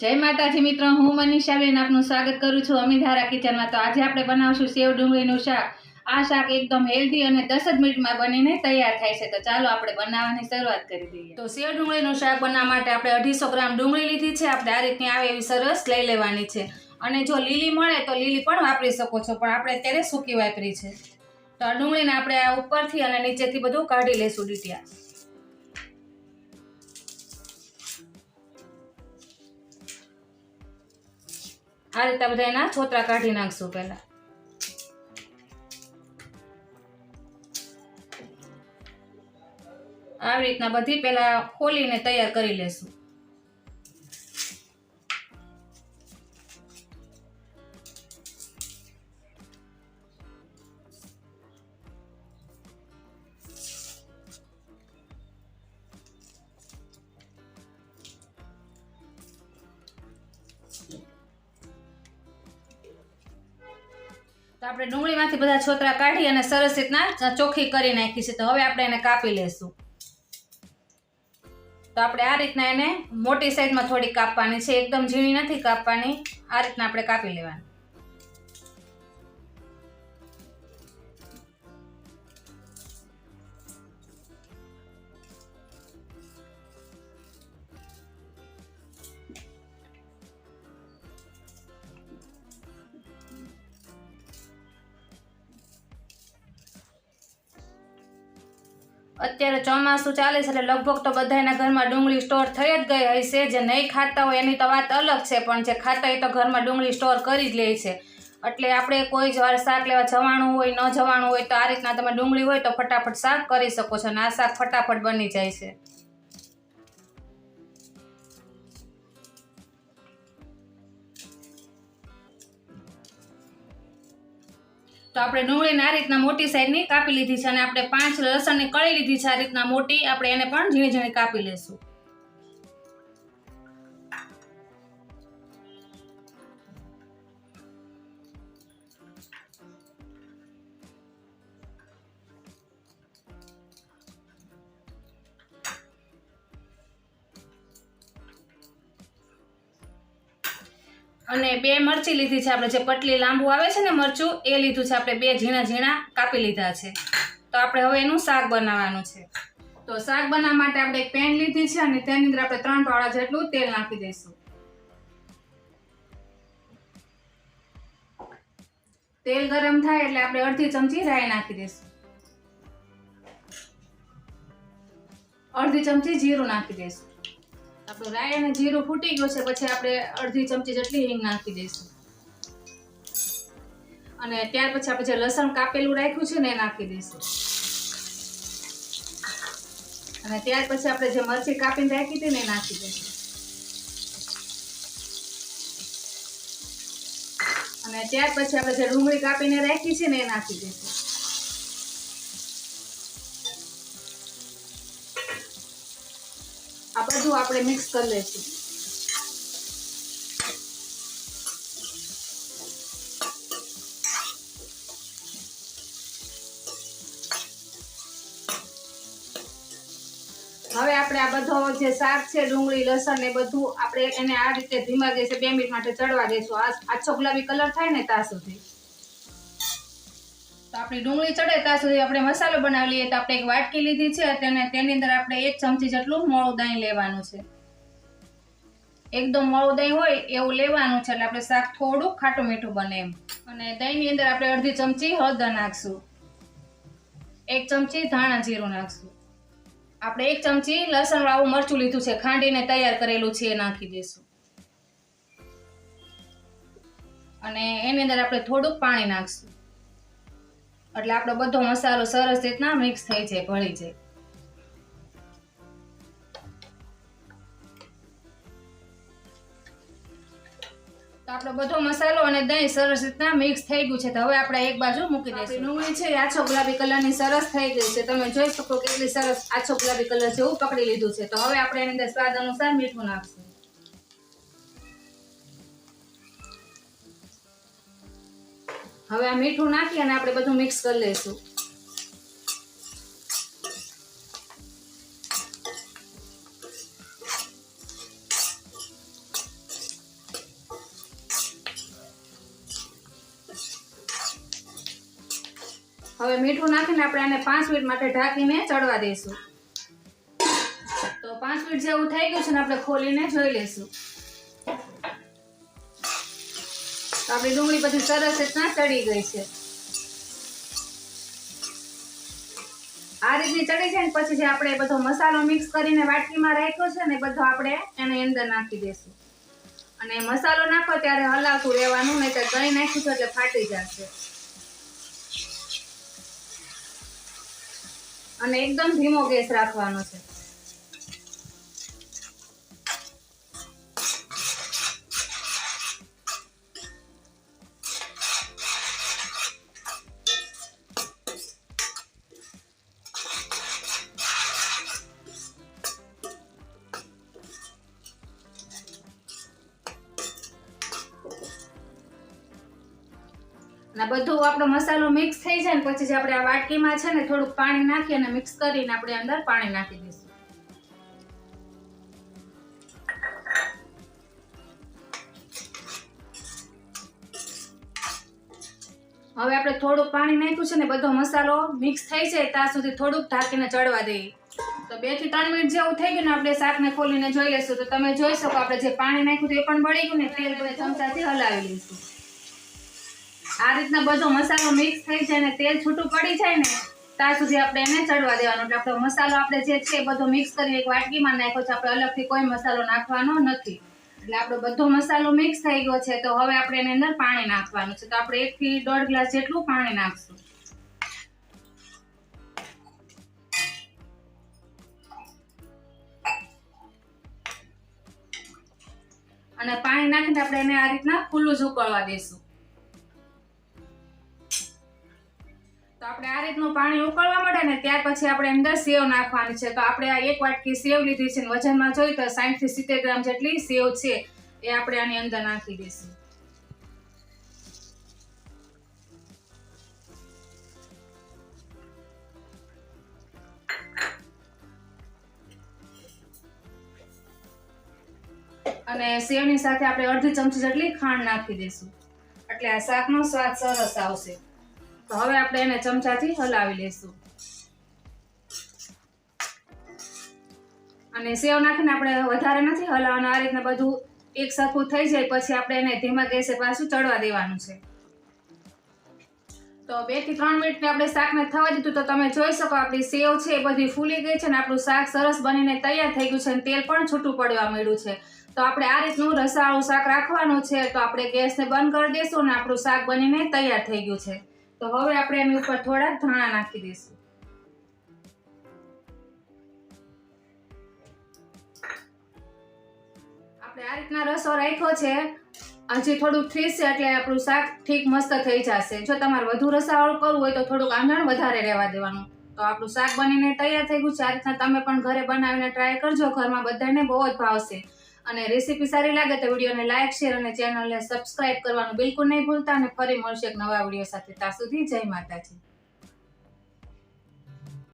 જય માતાજી મિત્રો, હું મનીષાબેન આપનું સ્વાગત કરું છું અમિધારા કિચનમાં. તો આજે આપણે બનાવશું સેવ ડુંગળીનું શાક. આ શાક એકદમ હેલ્ધી અને દસ જ મિનિટમાં બનીને તૈયાર થાય છે. તો ચાલો આપણે બનાવવાની શરૂઆત કરી દઈએ. તો સેવ ડુંગળીનું શાક બનાવવા માટે આપણે અઢીસો ગ્રામ ડુંગળી લીધી છે. આપણે આ રીતની આવે એવી સરસ લઈ લેવાની છે. અને જો લીલી મળે તો લીલી પણ વાપરી શકો છો, પણ આપણે અત્યારે સૂકી વાપરી છે. તો ડુંગળીને આપણે આ ઉપરથી અને નીચેથી બધું કાઢી લઈશું ડીટિયા. આ રીતે બધા એના છોતરા કાઢી નાખશું પહેલાં. આવી રીતના બધી પહેલાં ખોલીને તૈયાર કરી લેશું. તો આપણે ડુંગળીમાંથી બધા છોતરા કાઢી અને સરસ રીતના ચોખ્ખી કરી નાખી છે. તો હવે આપણે એને કાપી લેશું. તો આપણે આ રીતના એને મોટી સાઈઝમાં થોડી કાપવાની છે. એકદમ ઝીણી નથી કાપવાની. આ રીતના આપણે કાપી લેવાની. અત્યારે ચોમાસું ચાલે છે એટલે લગભગ તો બધાના ઘરમાં ડુંગળી સ્ટોર થઈ જ ગઈ હશે. જે નહીં ખાતા હોય એની તો વાત અલગ છે, પણ જે ખાતા હોય તો ઘરમાં ડુંગળી સ્ટોર કરી જ લે છે. એટલે આપણે કોઈ જ વાર શાક લેવા જવાનું હોય, ન જવાનું હોય તો આ રીતના તમે ડુંગળી હોય તો ફટાફટ શાક કરી શકો છો અને આ શાક ફટાફટ બની જાય છે. તો આપણે ડુંગળીને આ રીતના મોટી સાઈડની કાપી લીધી છે અને આપણે પાંચ લસણની કળી લીધી છે આ રીતના મોટી. આપણે એને પણ ઝીણી ઝીણી કાપી લેશું અને બે મરચી લીધી છે આપણે. જે પટલી લાંબુ આવે છે ને મરચું, એ લીધું છે આપણે બે ઝીણા ઝીણા કાપી લીધા છે. તો આપણે હવે એનું શાક બનાવવાનું છે. તો શાક બનાવવા માટે આપણે એક પેન લીધી છે અને તેની અંદર આપણે ત્રણ પાવડા જેટલું તેલ નાખી દઈશું. તેલ ગરમ થાય એટલે આપણે અડધી ચમચી રાઈ નાખી દઈશું. અડધી ચમચી જીરું નાખી દઈશું. આપણું રાઈ અને જીરું ફૂટી ગયું છે, પછી આપણે અડધી ચમચી જેટલી હિંગ નાખી દઈશું. અને ત્યાર પછી આપણે જે લસણ કાપેલું રાખ્યું છે ને એ નાખી દઈશું. અને ત્યાર પછી આપણે જે મરચી કાપીને રાખી હતી ને એ નાખી દઈશું. અને ત્યાર પછી આપણે જે ડુંગળી કાપીને રાખી છે ને એ નાખી દઈશું. બધું આપણે મિક્સ કરી લઈશું. હવે આપણે આ બધો જે શાક છે, ડુંગળી, લસણ એ બધું આપણે એને આ રીતે ધીમા ગેસે બે મિનિટ માટે ચડવા દઈશું આછો ગુલાબી કલર થાય ને ત્યાં સુધી. તો આપણી ડુંગળી ચડે ત્યાં સુધી આપણે મસાલો બનાવી લઈએ. તો આપણે એક વાટકી લીધી છે તેને તેની અંદર આપણે એક ચમચી જેટલું મોળું દહીં લેવાનું છે. એકદમ મોળું દહીં હોય એવું લેવાનું છે એટલે આપણે શાક થોડું ખાટું મીઠું બને એમ. અને દહીંની અંદર આપણે અડધી ચમચી હળદર નાખશું. એક ચમચી ધાણા જીરું નાખશું. આપણે એક ચમચી લસણ વાળું મરચું લીધું છે. ખાંડીને તૈયાર કરેલું છે એ નાખી દઈશું. અને એની અંદર આપણે થોડુંક પાણી નાખશું. એટલે આપણો બધો મસાલો સરસ રીતના મિક્સ થઈ જાય ભળી જાય. તો આપણો બધો મસાલો અને દહીં સરસ રીતના મિક્સ થઈ ગયું છે. તો હવે આપણે એક બાજુ મૂકી દઈશું. ડુંગળી છે આછો ગુલાબી કલરની સરસ થઈ ગઈ છે. તમે જોઈ શકો કેટલી સરસ આછો ગુલાબી કલર જેવું પકડી લીધું છે. તો હવે આપણે એની અંદર સ્વાદ અનુસાર મીઠું નાખશું. હવે આ મીઠું નાખી અને આપણે બધું મિક્સ કરી લઈશું. હવે મીઠું નાખીને આપણે આને પાંચ મિનિટ માટે ઢાંકીને ચડવા દઈશું. તો પાંચ મિનિટ જેવું થઈ ગયું છે ને આપણે ખોલીને જોઈ લઈશું. આપણી ડુંગળી બધી સરસ રીતના ચડી ગઈ છે. આ રીતની ચડી છે ને પછી જે આપણે બધો મસાલો મિક્સ કરીને વાટકીમાં રાખ્યો છે ને બધો આપણે એની અંદર નાખી દેશું. અને મસાલો નાખો ત્યારે હલાવતું રહેવાનું નહીં તો દહીં નાખીશું એટલે ફાટી જશે. અને એકદમ ધીમો ગેસ રાખવાનો છે. અને બધું આપણો મસાલો મિક્સ થઈ જાય ને પછી જે આપણે આ વાટકીમાં છે ને થોડુંક પાણી નાખી અને મિક્સ કરીને આપણે અંદર પાણી નાખી દઈશું. હવે આપણે થોડુંક પાણી નાખ્યું છે ને બધો મસાલો મિક્સ થઈ જાય ત્યાં સુધી થોડુંક ઢાંકીને ચડવા દઈએ. તો બેથી ત્રણ મિનિટ જેવું થઈ ગયું ને આપણે શાકને ખોલીને જોઈ લઈશું. તો તમે જોઈ શકો આપણે જે પાણી નાખ્યું એ પણ બળી ગયું ને તેલ ચમચાથી હલાવી લઈશું. આ રીતના બધો મસાલો મિક્સ થઈ જાય ને તેલ છૂટું પડી જાય ને, ત્યાં સુધી આપણે એને ચડવા દેવાનું. એટલે આપણો મસાલો આપણે જે છે બધો મિક્સ કરી એક વાટકીમાં નાખ્યો છે. આપણે અલગથી કોઈ મસાલો નાખવાનો નથી. એટલે આપણો બધો મસાલો મિક્સ થઈ ગયો છે, તો હવે આપણે એની અંદર પાણી નાખવાનું છે. તો આપણે એકથી દોઢ ગ્લાસ જેટલું પાણી નાખશું. અને પાણી નાખીને આપણે એને આ રીતના ખુલ્લું જ ઉકળવા દઈશું તો આપણે આ રીતનું પાણી ઉકળવા મળે ને ત્યાર પછી આપણે અંદર સેવ નાખવાની છે. તો આપણે આ એક વાટકી સેવ લીધી છે વજનમાં જોઈએ તો સાઠથી સિત્તેર ગ્રામ જેટલી સેવ છે એ આપણે આની અંદર નાખી દઈશું. અને સેવની સાથે આપણે અડધી ચમચી જેટલી ખાંડ નાખી દઈશું. એટલે આ શાકનો સ્વાદ સરસ આવશે. તો હવે આપણે એને ચમચાથી હલાવી લઈશું અને સેવ નાખીને આપણે વધારે નથી હલાવવાનું. આ રીતના બધું એક સરખું થઈ જાય, પછી આપણે એને ધીમા ગેસે પાછું ચડવા દેવાનું છે. તો બેથી ત્રણ મિનિટ આપણે શાકને થવા દીધું, તો તમે જોઈ શકો આપણી સેવ છે એ બધી ફૂલી ગઈ છે ને આપણું શાક સરસ બનીને તૈયાર થઈ ગયું છે અને તેલ પણ છૂટું પડવા મળ્યું છે. તો આપણે આ રીતનું રસાળું શાક રાખવાનું છે, તો આપણે ગેસને બંધ કરી દઈશું અને આપણું શાક બનીને તૈયાર થઈ ગયું છે. તો હવે આપણે એની ઉપર થોડા ધાણા નાખી દઈશું. આપણે આ રીતના રસો રાખ્યો છે. હજી થોડુંક થીશે એટલે આપણું શાક ઠીક મસ્ત થઈ જશે. જો તમારે વધુ રસાવાળું કરવું હોય તો થોડુંક આંધણ વધારે રહેવા દેવાનું. તો આપણું શાક બનીને તૈયાર થઈ ગયું છે. આ રીતના તમે પણ ઘરે બનાવીને ટ્રાય કરજો. ઘરમાં બધાને બહુ જ ભાવશે અને રેસીપી સારી લાગે તો વિડીયોને લાઇક શેર અને ચેનલને સબસ્ક્રાઇબ કરવાનું બિલકુલ નહીં ભૂલતા અને ફરી મળશે એક નવા વીડિયો સાથે. ત્યાં સુધી જય માતાજી.